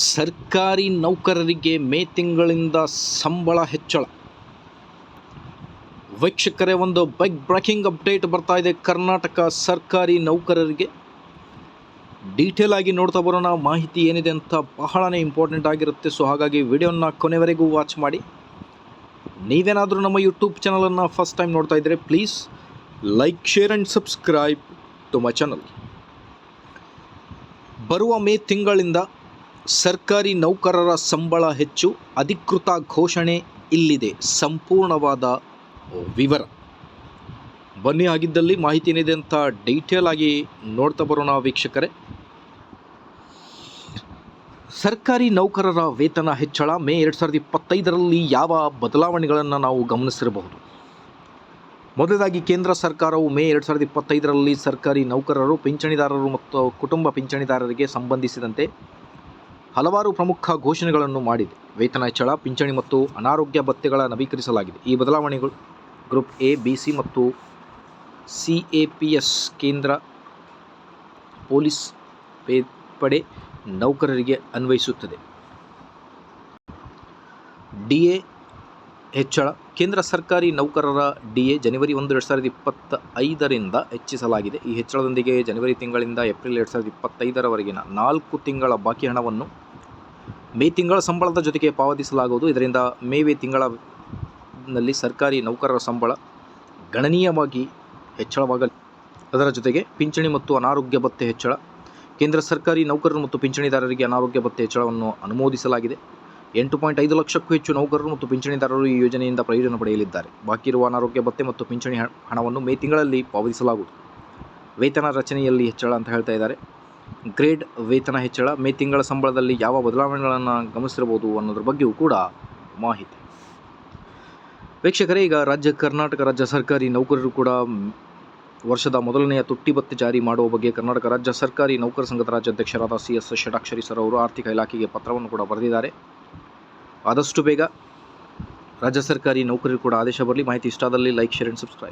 ಸರ್ಕಾರಿ ನೌಕರರಿಗೆ ಮೇ ತಿಂಗಳಿಂದ ಸಂಬಳ ಹೆಚ್ಚಳ. ವೀಕ್ಷಕರೇ, ಒಂದು ಬೈಕ್ ಬ್ರೇಕಿಂಗ್ ಅಪ್ಡೇಟ್ ಬರ್ತಾ ಇದೆ. ಕರ್ನಾಟಕ ಸರ್ಕಾರಿ ನೌಕರರಿಗೆ. ಡೀಟೇಲ್ ಆಗಿ ನೋಡ್ತಾ ಬರೋಣ. ಮಾಹಿತಿ ಏನಿದೆ ಅಂತ ಬಹಳನೇ ಇಂಪಾರ್ಟೆಂಟ್ ಆಗಿರುತ್ತೆ. ಸೊ ಹಾಗಾಗಿ ವಿಡಿಯೋನ ಕೊನೆವರೆಗೂ ವಾಚ್ ಮಾಡಿ. ನೀವೇನಾದರೂ ನಮ್ಮ ಯೂಟ್ಯೂಬ್ ಚಾನಲನ್ನು ಫಸ್ಟ್ ಟೈಮ್ ನೋಡ್ತಾ ಇದ್ದರೆ please like share and subscribe to my channel ಬರುವ ಮೇ ತಿಂಗಳಿಂದ ಸರ್ಕಾರಿ ನೌಕರರ ಸಂಬಳ ಹೆಚ್ಚು ಅಧಿಕೃತ ಘೋಷಣೆ ಇಲ್ಲಿದೆ. ಸಂಪೂರ್ಣವಾದ ವಿವರ. ಬನ್ನಿ ಆಗಿದ್ದಲ್ಲಿ ಮಾಹಿತಿ ಏನಿದೆ ಅಂತ ಡೀಟೇಲ್ ಆಗಿ ನೋಡ್ತಾ ಬರೋಣ ವೀಕ್ಷಕರೇ. ಸರ್ಕಾರಿ ನೌಕರರ ವೇತನ ಹೆಚ್ಚಳ ಮೇ ಎರಡು ಸಾವಿರದ ಇಪ್ಪತ್ತೈದರಲ್ಲಿ ಯಾವ ಬದಲಾವಣೆಗಳನ್ನು ನಾವು ಗಮನಿಸಿರಬಹುದು? ಮೊದಲಾಗಿ ಕೇಂದ್ರ ಸರ್ಕಾರವು ಮೇ ಎರಡು ಸಾವಿರದ ಇಪ್ಪತ್ತೈದರಲ್ಲಿ ಸರ್ಕಾರಿ ನೌಕರರು, ಪಿಂಚಣಿದಾರರು ಮತ್ತು ಕುಟುಂಬ ಪಿಂಚಣಿದಾರರಿಗೆ ಸಂಬಂಧಿಸಿದಂತೆ ಹಲವಾರು ಪ್ರಮುಖ ಘೋಷಣೆಗಳನ್ನು ಮಾಡಿದೆ. ವೇತನ ಹೆಚ್ಚಳ, ಪಿಂಚಣಿ ಮತ್ತು ಅನಾರೋಗ್ಯ ಭತ್ಯೆಗಳ ನವೀಕರಿಸಲಾಗಿದೆ. ಈ ಬದಲಾವಣೆಗಳು ಗ್ರೂಪ್ ಎ, ಬಿ, ಸಿ ಮತ್ತು ಸಿ ಎ ಪಿ ಎಸ್ ಕೇಂದ್ರ ಪೊಲೀಸ್ ಪಡೆ ನೌಕರರಿಗೆ ಅನ್ವಯಿಸುತ್ತದೆ. ಡಿ ಎ ಹೆಚ್ಚಳ. ಕೇಂದ್ರ ಸರ್ಕಾರಿ ನೌಕರರ ಡಿ ಎ ಜನವರಿ ಒಂದು, ಎರಡು ಸಾವಿರದ ಇಪ್ಪತ್ತ ಐದರಿಂದ ಹೆಚ್ಚಿಸಲಾಗಿದೆ. ಈ ಹೆಚ್ಚಳದೊಂದಿಗೆ ಜನವರಿ ತಿಂಗಳಿಂದ ಏಪ್ರಿಲ್, ಎರಡು ಸಾವಿರದ ಇಪ್ಪತ್ತೈದರವರೆಗಿನ ನಾಲ್ಕು ತಿಂಗಳ ಬಾಕಿ ಹಣವನ್ನು ಮೇ ತಿಂಗಳ ಸಂಬಳದ ಜೊತೆಗೆ ಪಾವತಿಸಲಾಗುವುದು. ಇದರಿಂದ ಮೇವೆ ತಿಂಗಳಲ್ಲಿ ಸರ್ಕಾರಿ ನೌಕರರ ಸಂಬಳ ಗಣನೀಯವಾಗಿ ಹೆಚ್ಚಳವಾಗಲಿ. ಅದರ ಜೊತೆಗೆ ಪಿಂಚಣಿ ಮತ್ತು ಅನಾರೋಗ್ಯ ಭತ್ಯೆ ಹೆಚ್ಚಳ. ಕೇಂದ್ರ ಸರ್ಕಾರಿ ನೌಕರರು ಮತ್ತು ಪಿಂಚಣಿದಾರರಿಗೆ ಅನಾರೋಗ್ಯ ಭತ್ಯೆ ಹೆಚ್ಚಳವನ್ನು ಅನುಮೋದಿಸಲಾಗಿದೆ. ಎಂಟು ಪಾಯಿಂಟ್ ಐದು ಲಕ್ಷಕ್ಕೂ ಹೆಚ್ಚು ನೌಕರರು ಮತ್ತು ಪಿಂಚಣಿದಾರರು ಈ ಯೋಜನೆಯಿಂದ ಪ್ರಯೋಜನ ಪಡೆಯಲಿದ್ದಾರೆ. ಬಾಕಿ ಇರುವ ಅನಾರೋಗ್ಯ, ಭತ್ತೆ ಮತ್ತು ಪಿಂಚಣಿ ಹಣವನ್ನು ಮೇ ತಿಂಗಳಲ್ಲಿ ಪಾವತಿಸಲಾಗುವುದು. ವೇತನ ರಚನೆಯಲ್ಲಿ ಹೆಚ್ಚಳ ಅಂತ ಹೇಳ್ತಾ ಇದ್ದಾರೆ. ಗ್ರೇಡ್ ವೇತನ ಹೆಚ್ಚಳ, ಮೇ ತಿಂಗಳ ಸಂಬಳದಲ್ಲಿ ಯಾವ ಬದಲಾವಣೆಗಳನ್ನು ಗಮನಿಸಿರಬಹುದು ಅನ್ನೋದ್ರ ಬಗ್ಗೆಯೂ ಕೂಡ ಮಾಹಿತಿ. ವೀಕ್ಷಕರೇ, ಈಗ ರಾಜ್ಯ ಕರ್ನಾಟಕ ರಾಜ್ಯ ಸರ್ಕಾರಿ ನೌಕರರು ಕೂಡ ವರ್ಷದ ಮೊದಲನೆಯ ತುಟ್ಟಿ ಭತ್ತೆ ಜಾರಿ ಮಾಡುವ ಬಗ್ಗೆ ಕರ್ನಾಟಕ ರಾಜ್ಯ ಸರ್ಕಾರಿ ನೌಕರ ಸಂಘದ ರಾಜ್ಯಾಧ್ಯಕ್ಷರಾದ ಸಿ ಎಸ್ ಷಡಾಕ್ಷರಿ ಸರ್ ಅವರು ಆರ್ಥಿಕ ಇಲಾಖೆಗೆ ಪತ್ರವನ್ನು ಕೂಡ ಬರೆದಿದ್ದಾರೆ. ಆದಷ್ಟು ಬೇಗ ರಾಜ್ಯ ಸರ್ಕಾರಿ ನೌಕರಿ ಕೂಡ ಆದೇಶ ಬರಲಿ. ಮಾಹಿತಿ ಇಷ್ಟ ಆದಲ್ಲಿ ಲೈಕ್ ಶೇರ್ ಆ್ಯಂಡ್ ಸಬ್ಸ್ಕ್ರೈಬ್